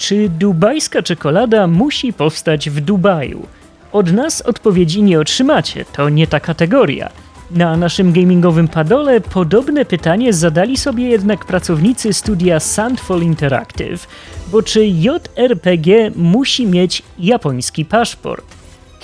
Czy dubajska czekolada musi powstać w Dubaju? Od nas odpowiedzi nie otrzymacie, to nie ta kategoria. Na naszym gamingowym padole podobne pytanie zadali sobie jednak pracownicy studia Sandfall Interactive, bo czy JRPG musi mieć japoński paszport?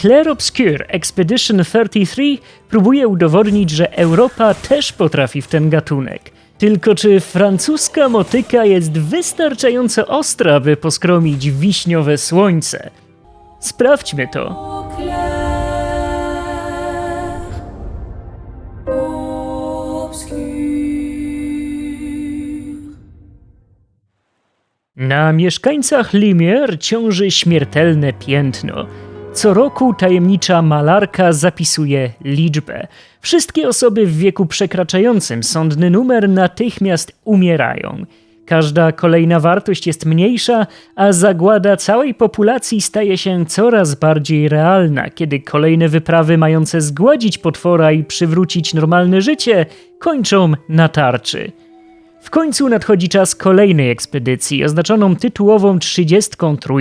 Claire Obscure Expedition 33 próbuje udowodnić, że Europa też potrafi w ten gatunek. Tylko czy francuska motyka jest wystarczająco ostra, by poskromić wiśniowe słońce? Sprawdźmy to. Na mieszkańcach Limier ciąży śmiertelne piętno. Co roku tajemnicza malarka zapisuje liczbę. Wszystkie osoby w wieku przekraczającym sądny numer natychmiast umierają. Każda kolejna wartość jest mniejsza, a zagłada całej populacji staje się coraz bardziej realna, kiedy kolejne wyprawy mające zgładzić potwora i przywrócić normalne życie kończą na tarczy. W końcu nadchodzi czas kolejnej ekspedycji, oznaczoną tytułową 33.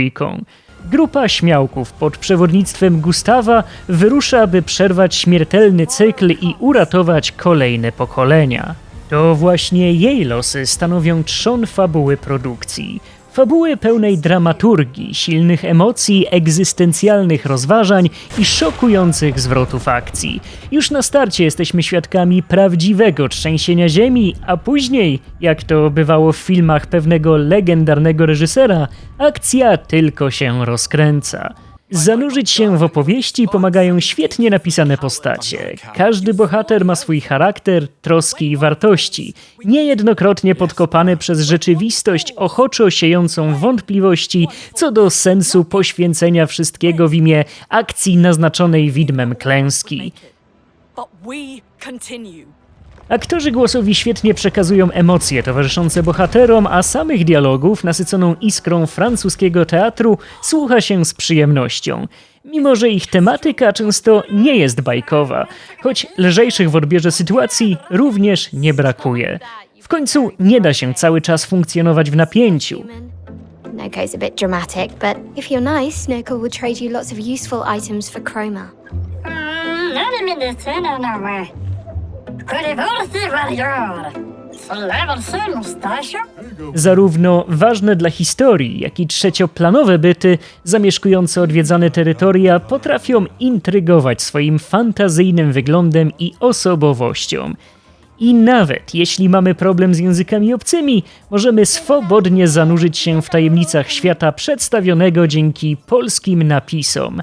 Grupa śmiałków pod przewodnictwem Gustawa wyrusza, by przerwać śmiertelny cykl i uratować kolejne pokolenia. To właśnie jej losy stanowią trzon fabuły produkcji. Fabuły pełnej dramaturgii, silnych emocji, egzystencjalnych rozważań i szokujących zwrotów akcji. Już na starcie jesteśmy świadkami prawdziwego trzęsienia ziemi, a później, jak to bywało w filmach pewnego legendarnego reżysera, akcja tylko się rozkręca. Zanurzyć się w opowieści pomagają świetnie napisane postacie. Każdy bohater ma swój charakter, troski i wartości, niejednokrotnie podkopane przez rzeczywistość ochoczo siejącą wątpliwości co do sensu poświęcenia wszystkiego w imię akcji naznaczonej widmem klęski. Aktorzy głosowi świetnie przekazują emocje towarzyszące bohaterom, a samych dialogów nasyconą iskrą francuskiego teatru słucha się z przyjemnością. Mimo, że ich tematyka często nie jest bajkowa, choć lżejszych w odbierze sytuacji również nie brakuje. W końcu nie da się cały czas funkcjonować w napięciu. Noko's a bit dramatic, but if you're nice, Noko will trade you lots of useful items for Chroma. Nowe. Zarówno ważne dla historii, jak i trzecioplanowe byty zamieszkujące odwiedzane terytoria potrafią intrygować swoim fantazyjnym wyglądem i osobowością. I nawet jeśli mamy problem z językami obcymi, możemy swobodnie zanurzyć się w tajemnicach świata przedstawionego dzięki polskim napisom.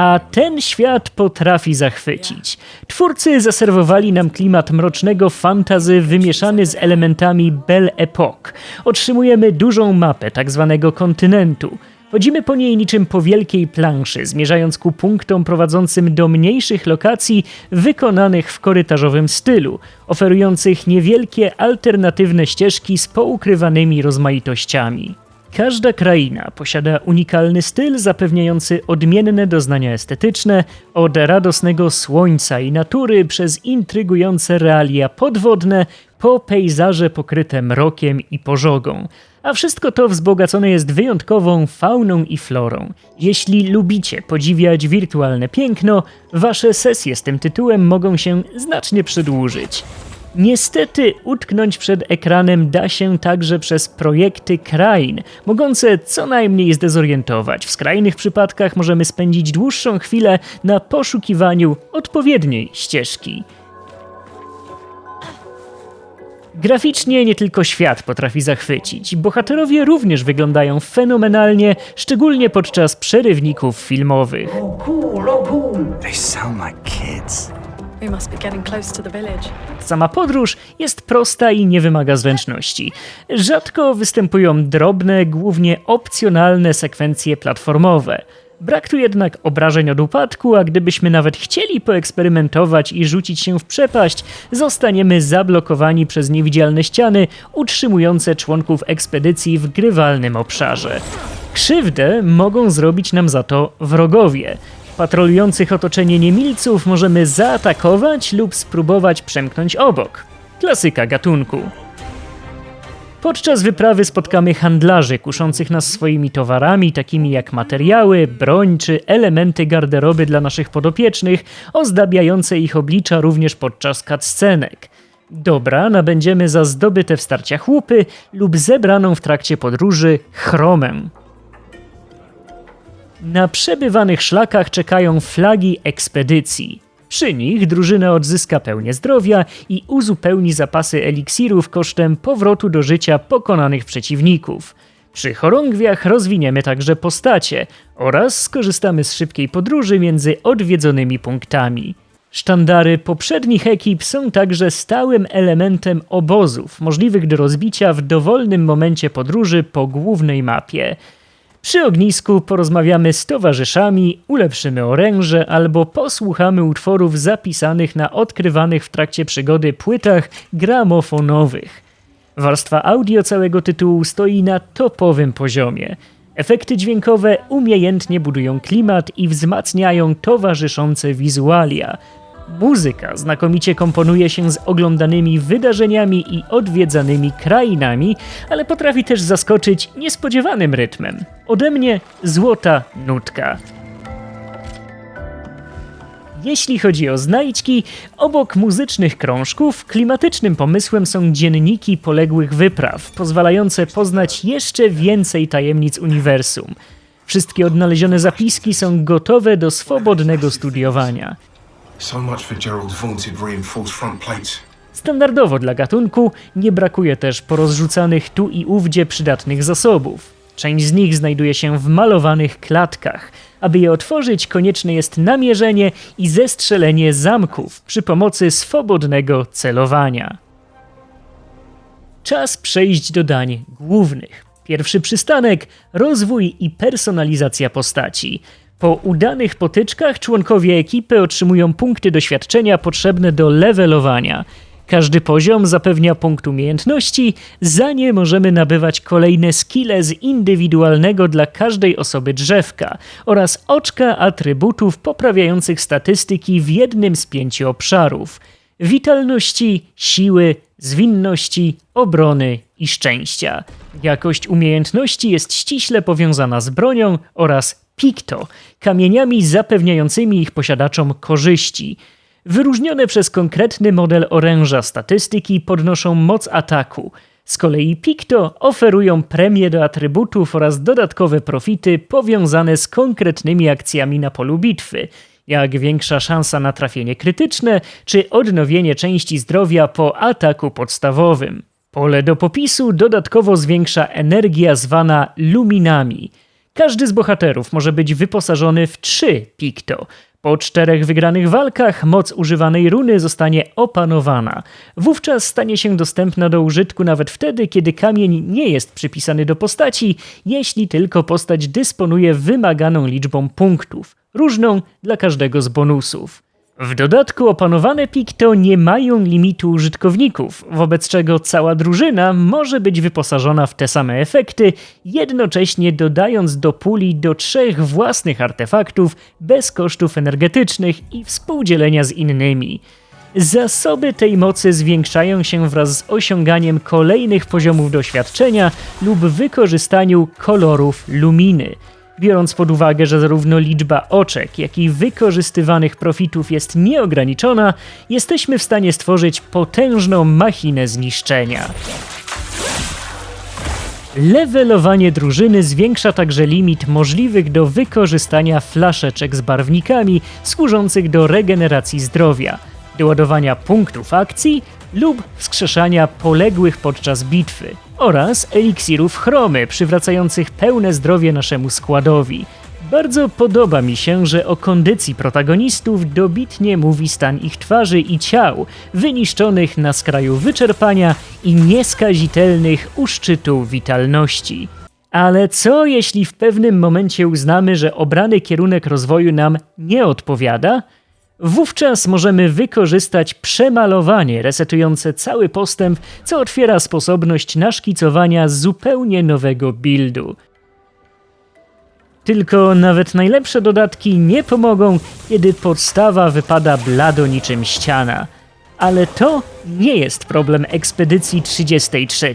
A ten świat potrafi zachwycić. Twórcy zaserwowali nam klimat mrocznego fantazy wymieszany z elementami Belle Époque. Otrzymujemy dużą mapę tak zwanego kontynentu. Chodzimy po niej niczym po wielkiej planszy, zmierzając ku punktom prowadzącym do mniejszych lokacji wykonanych w korytarzowym stylu, oferujących niewielkie alternatywne ścieżki z poukrywanymi rozmaitościami. Każda kraina posiada unikalny styl zapewniający odmienne doznania estetyczne, od radosnego słońca i natury przez intrygujące realia podwodne po pejzaże pokryte mrokiem i pożogą. A wszystko to wzbogacone jest wyjątkową fauną i florą. Jeśli lubicie podziwiać wirtualne piękno, wasze sesje z tym tytułem mogą się znacznie przedłużyć. Niestety utknąć przed ekranem da się także przez projekty krain, mogące co najmniej zdezorientować. W skrajnych przypadkach możemy spędzić dłuższą chwilę na poszukiwaniu odpowiedniej ścieżki. Graficznie nie tylko świat potrafi zachwycić, bohaterowie również wyglądają fenomenalnie, szczególnie podczas przerywników filmowych. They sound like kids. We must be getting close to the village. Sama podróż jest prosta i nie wymaga zręczności. Rzadko występują drobne, głównie opcjonalne sekwencje platformowe. Brak tu jednak obrażeń od upadku, a gdybyśmy nawet chcieli poeksperymentować i rzucić się w przepaść, zostaniemy zablokowani przez niewidzialne ściany utrzymujące członków ekspedycji w grywalnym obszarze. Krzywdę mogą zrobić nam za to wrogowie. Patrolujących otoczenie niemilców możemy zaatakować lub spróbować przemknąć obok. Klasyka gatunku. Podczas wyprawy spotkamy handlarzy kuszących nas swoimi towarami, takimi jak materiały, broń czy elementy garderoby dla naszych podopiecznych, ozdabiające ich oblicza również podczas cutscenek. Dobra nabędziemy za zdobyte w starciach łupy lub zebraną w trakcie podróży chromę. Na przebywanych szlakach czekają flagi ekspedycji. Przy nich drużyna odzyska pełnię zdrowia i uzupełni zapasy eliksirów kosztem powrotu do życia pokonanych przeciwników. Przy chorągwiach rozwiniemy także postacie oraz skorzystamy z szybkiej podróży między odwiedzonymi punktami. Sztandary poprzednich ekip są także stałym elementem obozów, możliwych do rozbicia w dowolnym momencie podróży po głównej mapie. Przy ognisku porozmawiamy z towarzyszami, ulepszymy oręże albo posłuchamy utworów zapisanych na odkrywanych w trakcie przygody płytach gramofonowych. Warstwa audio całego tytułu stoi na topowym poziomie. Efekty dźwiękowe umiejętnie budują klimat i wzmacniają towarzyszące wizualia. Muzyka znakomicie komponuje się z oglądanymi wydarzeniami i odwiedzanymi krainami, ale potrafi też zaskoczyć niespodziewanym rytmem. Ode mnie złota nutka. Jeśli chodzi o znajdźki, obok muzycznych krążków, klimatycznym pomysłem są dzienniki poległych wypraw, pozwalające poznać jeszcze więcej tajemnic uniwersum. Wszystkie odnalezione zapiski są gotowe do swobodnego studiowania. So much for Gerald's vaunted reinforced front plates. Standardowo dla gatunku nie brakuje też porozrzucanych tu i ówdzie przydatnych zasobów. Część z nich znajduje się w malowanych klatkach. Aby je otworzyć, konieczne jest namierzenie i zestrzelenie zamków przy pomocy swobodnego celowania. Czas przejść do dań głównych. Pierwszy przystanek rozwój i personalizacja postaci. Po udanych potyczkach członkowie ekipy otrzymują punkty doświadczenia potrzebne do levelowania. Każdy poziom zapewnia punkt umiejętności, za nie możemy nabywać kolejne skille z indywidualnego dla każdej osoby drzewka oraz oczka atrybutów poprawiających statystyki w jednym z pięciu obszarów: witalności, siły, zwinności, obrony i szczęścia. Jakość umiejętności jest ściśle powiązana z bronią oraz Picto, kamieniami zapewniającymi ich posiadaczom korzyści. Wyróżnione przez konkretny model oręża statystyki podnoszą moc ataku. Z kolei Picto oferują premie do atrybutów oraz dodatkowe profity powiązane z konkretnymi akcjami na polu bitwy, jak większa szansa na trafienie krytyczne czy odnowienie części zdrowia po ataku podstawowym. Pole do popisu dodatkowo zwiększa energia zwana luminami – każdy z bohaterów może być wyposażony w trzy Picto. Po czterech wygranych walkach moc używanej runy zostanie opanowana. Wówczas stanie się dostępna do użytku nawet wtedy, kiedy kamień nie jest przypisany do postaci, jeśli tylko postać dysponuje wymaganą liczbą punktów, różną dla każdego z bonusów. W dodatku opanowane Picto nie mają limitu użytkowników, wobec czego cała drużyna może być wyposażona w te same efekty, jednocześnie dodając do puli do trzech własnych artefaktów bez kosztów energetycznych i współdzielenia z innymi. Zasoby tej mocy zwiększają się wraz z osiąganiem kolejnych poziomów doświadczenia lub wykorzystaniu kolorów luminy – Biorąc pod uwagę, że zarówno liczba oczek, jak i wykorzystywanych profitów jest nieograniczona, jesteśmy w stanie stworzyć potężną machinę zniszczenia. Levelowanie drużyny zwiększa także limit możliwych do wykorzystania flaszeczek z barwnikami służących do regeneracji zdrowia, doładowania punktów akcji lub wskrzeszania poległych podczas bitwy oraz eliksirów chromy przywracających pełne zdrowie naszemu składowi. Bardzo podoba mi się, że o kondycji protagonistów dobitnie mówi stan ich twarzy i ciał, wyniszczonych na skraju wyczerpania i nieskazitelnych u szczytu witalności. Ale co jeśli w pewnym momencie uznamy, że obrany kierunek rozwoju nam nie odpowiada? Wówczas możemy wykorzystać przemalowanie resetujące cały postęp, co otwiera sposobność naszkicowania zupełnie nowego buildu. Tylko nawet najlepsze dodatki nie pomogą, kiedy podstawa wypada blado niczym ściana. Ale to nie jest problem ekspedycji 33.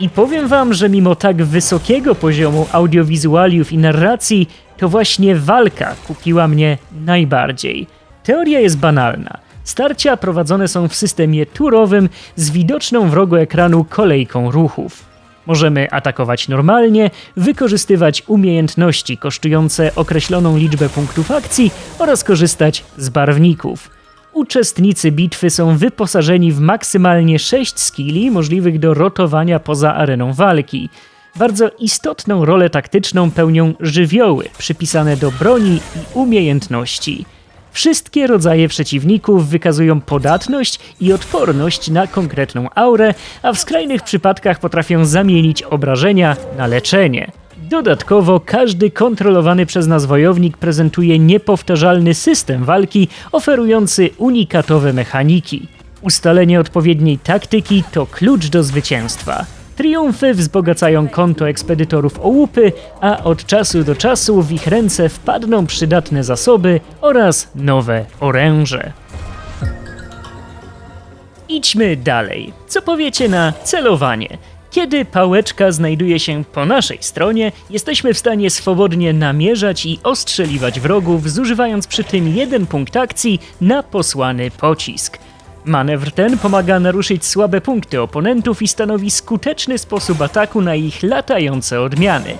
I powiem wam, że mimo tak wysokiego poziomu audiowizualiów i narracji, to właśnie walka kupiła mnie najbardziej. Teoria jest banalna. Starcia prowadzone są w systemie turowym z widoczną wrogo ekranu kolejką ruchów. Możemy atakować normalnie, wykorzystywać umiejętności kosztujące określoną liczbę punktów akcji oraz korzystać z barwników. Uczestnicy bitwy są wyposażeni w maksymalnie 6 skilli możliwych do rotowania poza areną walki. Bardzo istotną rolę taktyczną pełnią żywioły przypisane do broni i umiejętności. Wszystkie rodzaje przeciwników wykazują podatność i odporność na konkretną aurę, a w skrajnych przypadkach potrafią zamienić obrażenia na leczenie. Dodatkowo każdy kontrolowany przez nas wojownik prezentuje niepowtarzalny system walki oferujący unikatowe mechaniki. Ustalenie odpowiedniej taktyki to klucz do zwycięstwa. Triumfy wzbogacają konto ekspedytorów o łupy, a od czasu do czasu w ich ręce wpadną przydatne zasoby oraz nowe oręże. Idźmy dalej. Co powiecie na celowanie? Kiedy pałeczka znajduje się po naszej stronie, jesteśmy w stanie swobodnie namierzać i ostrzeliwać wrogów, zużywając przy tym jeden punkt akcji na posłany pocisk. Manewr ten pomaga naruszyć słabe punkty oponentów i stanowi skuteczny sposób ataku na ich latające odmiany.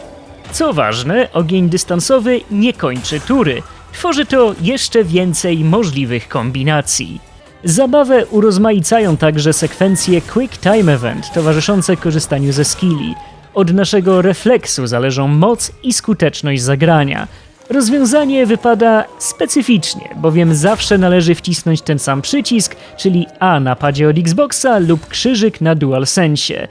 Co ważne, ogień dystansowy nie kończy tury. Tworzy to jeszcze więcej możliwych kombinacji. Zabawę urozmaicają także sekwencje Quick Time Event towarzyszące korzystaniu ze skilli. Od naszego refleksu zależą moc i skuteczność zagrania. Rozwiązanie wypada specyficznie, bowiem zawsze należy wcisnąć ten sam przycisk, czyli A na padzie od Xboxa lub krzyżyk na DualSense.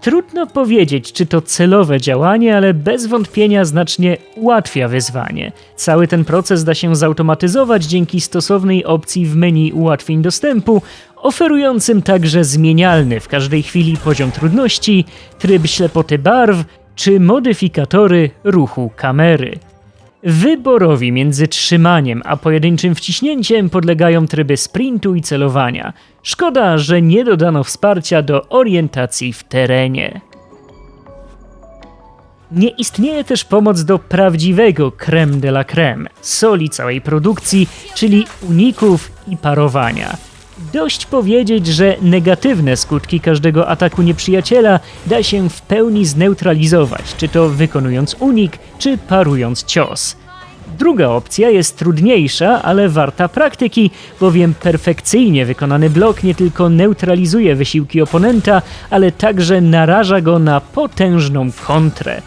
Trudno powiedzieć, czy to celowe działanie, ale bez wątpienia znacznie ułatwia wyzwanie. Cały ten proces da się zautomatyzować dzięki stosownej opcji w menu ułatwień dostępu, oferującym także zmienialny w każdej chwili poziom trudności, tryb ślepoty barw czy modyfikatory ruchu kamery. Wyborowi między trzymaniem a pojedynczym wciśnięciem podlegają tryby sprintu i celowania. Szkoda, że nie dodano wsparcia do orientacji w terenie. Nie istnieje też pomoc do prawdziwego creme de la creme, soli całej produkcji, czyli uników i parowania. Dość powiedzieć, że negatywne skutki każdego ataku nieprzyjaciela da się w pełni zneutralizować, czy to wykonując unik, czy parując cios. Druga opcja jest trudniejsza, ale warta praktyki, bowiem perfekcyjnie wykonany blok nie tylko neutralizuje wysiłki oponenta, ale także naraża go na potężną kontrę.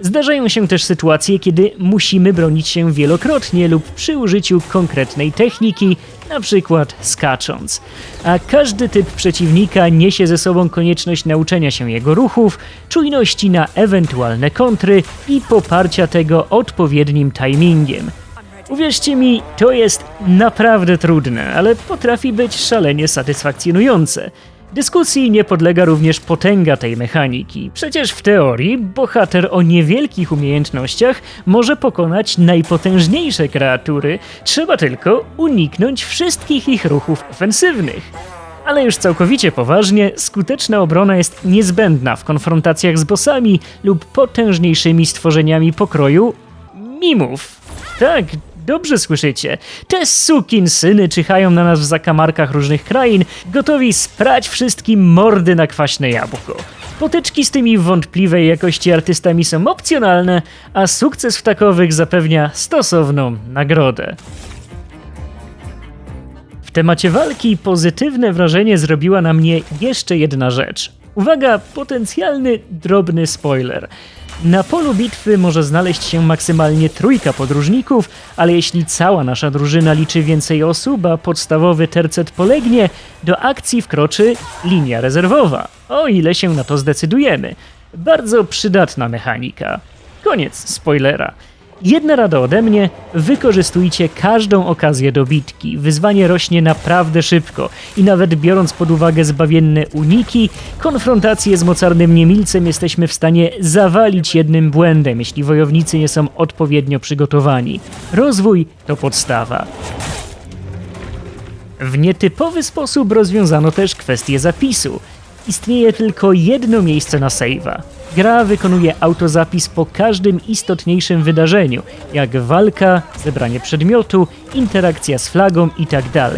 Zdarzają się też sytuacje, kiedy musimy bronić się wielokrotnie lub przy użyciu konkretnej techniki, na przykład skacząc. A każdy typ przeciwnika niesie ze sobą konieczność nauczenia się jego ruchów, czujności na ewentualne kontry i poparcia tego odpowiednim timingiem. Uwierzcie mi, to jest naprawdę trudne, ale potrafi być szalenie satysfakcjonujące. Dyskusji nie podlega również potęga tej mechaniki. Przecież w teorii bohater o niewielkich umiejętnościach może pokonać najpotężniejsze kreatury, trzeba tylko uniknąć wszystkich ich ruchów ofensywnych. Ale już całkowicie poważnie, skuteczna obrona jest niezbędna w konfrontacjach z bossami lub potężniejszymi stworzeniami pokroju mimów. Tak, dobrze słyszycie. Te sukin syny czyhają na nas w zakamarkach różnych krain, gotowi sprać wszystkim mordy na kwaśne jabłko. Potyczki z tymi wątpliwej jakości artystami są opcjonalne, a sukces w takowych zapewnia stosowną nagrodę. W temacie walki pozytywne wrażenie zrobiła na mnie jeszcze jedna rzecz. Uwaga, potencjalny drobny spoiler. Na polu bitwy może znaleźć się maksymalnie trójka podróżników, ale jeśli cała nasza drużyna liczy więcej osób, a podstawowy tercet polegnie, do akcji wkroczy linia rezerwowa, o ile się na to zdecydujemy. Bardzo przydatna mechanika. Koniec spoilera. Jedna rada ode mnie: wykorzystujcie każdą okazję do bitki. Wyzwanie rośnie naprawdę szybko i nawet biorąc pod uwagę zbawienne uniki, konfrontację z mocarnym niemilcem jesteśmy w stanie zawalić jednym błędem, jeśli wojownicy nie są odpowiednio przygotowani. Rozwój to podstawa. W nietypowy sposób rozwiązano też kwestię zapisu. Istnieje tylko jedno miejsce na save'a. Gra wykonuje autozapis po każdym istotniejszym wydarzeniu, jak walka, zebranie przedmiotu, interakcja z flagą itd.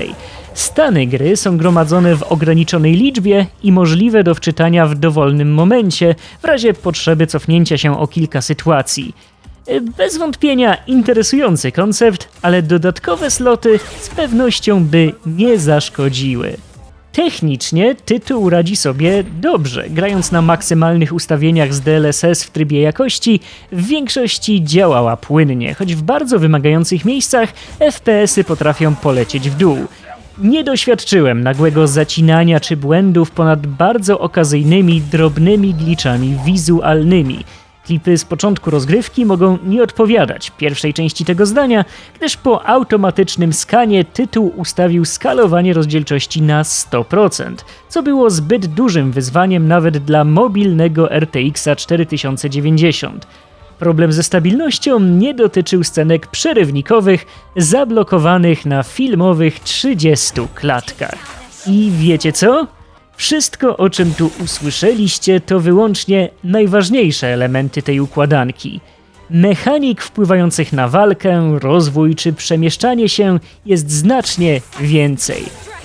Stany gry są gromadzone w ograniczonej liczbie i możliwe do wczytania w dowolnym momencie, w razie potrzeby cofnięcia się o kilka sytuacji. Bez wątpienia interesujący koncept, ale dodatkowe sloty z pewnością by nie zaszkodziły. Technicznie tytuł radzi sobie dobrze, grając na maksymalnych ustawieniach z DLSS w trybie jakości, w większości działała płynnie, choć w bardzo wymagających miejscach FPS-y potrafią polecieć w dół. Nie doświadczyłem nagłego zacinania czy błędów ponad bardzo okazyjnymi, drobnymi glitchami wizualnymi. Klipy z początku rozgrywki mogą nie odpowiadać pierwszej części tego zdania, gdyż po automatycznym skanie tytuł ustawił skalowanie rozdzielczości na 100%, co było zbyt dużym wyzwaniem nawet dla mobilnego RTX 4090. Problem ze stabilnością nie dotyczył scenek przerywnikowych zablokowanych na filmowych 30 klatkach. I wiecie co? Wszystko, o czym tu usłyszeliście, to wyłącznie najważniejsze elementy tej układanki. Mechanik wpływających na walkę, rozwój czy przemieszczanie się jest znacznie więcej.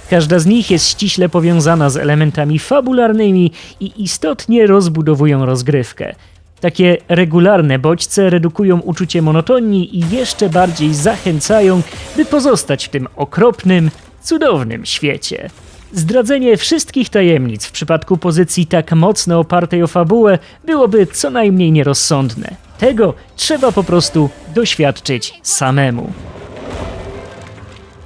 Każda z nich jest ściśle powiązana z elementami fabularnymi i istotnie rozbudowują rozgrywkę. Takie regularne bodźce redukują uczucie monotonii i jeszcze bardziej zachęcają, by pozostać w tym okropnym, cudownym świecie. Zdradzenie wszystkich tajemnic w przypadku pozycji tak mocno opartej o fabułę byłoby co najmniej nierozsądne. Tego trzeba po prostu doświadczyć samemu.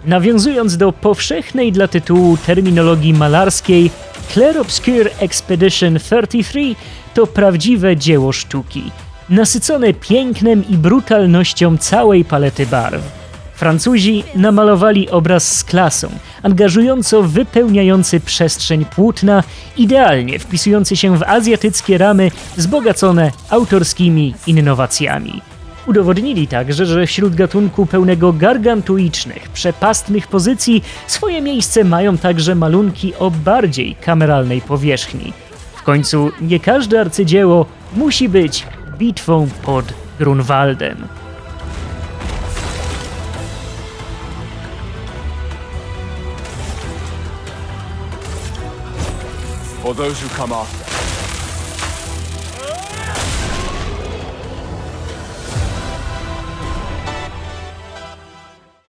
Nawiązując do powszechnej dla tytułu terminologii malarskiej, Clair Obscure Expedition 33 to prawdziwe dzieło sztuki, nasycone pięknem i brutalnością całej palety barw. Francuzi namalowali obraz z klasą, angażująco wypełniający przestrzeń płótna, idealnie wpisujący się w azjatyckie ramy wzbogacone autorskimi innowacjami. Udowodnili także, że wśród gatunku pełnego gargantuicznych, przepastnych pozycji swoje miejsce mają także malunki o bardziej kameralnej powierzchni. W końcu nie każde arcydzieło musi być bitwą pod Grunwaldem. Or those who come after.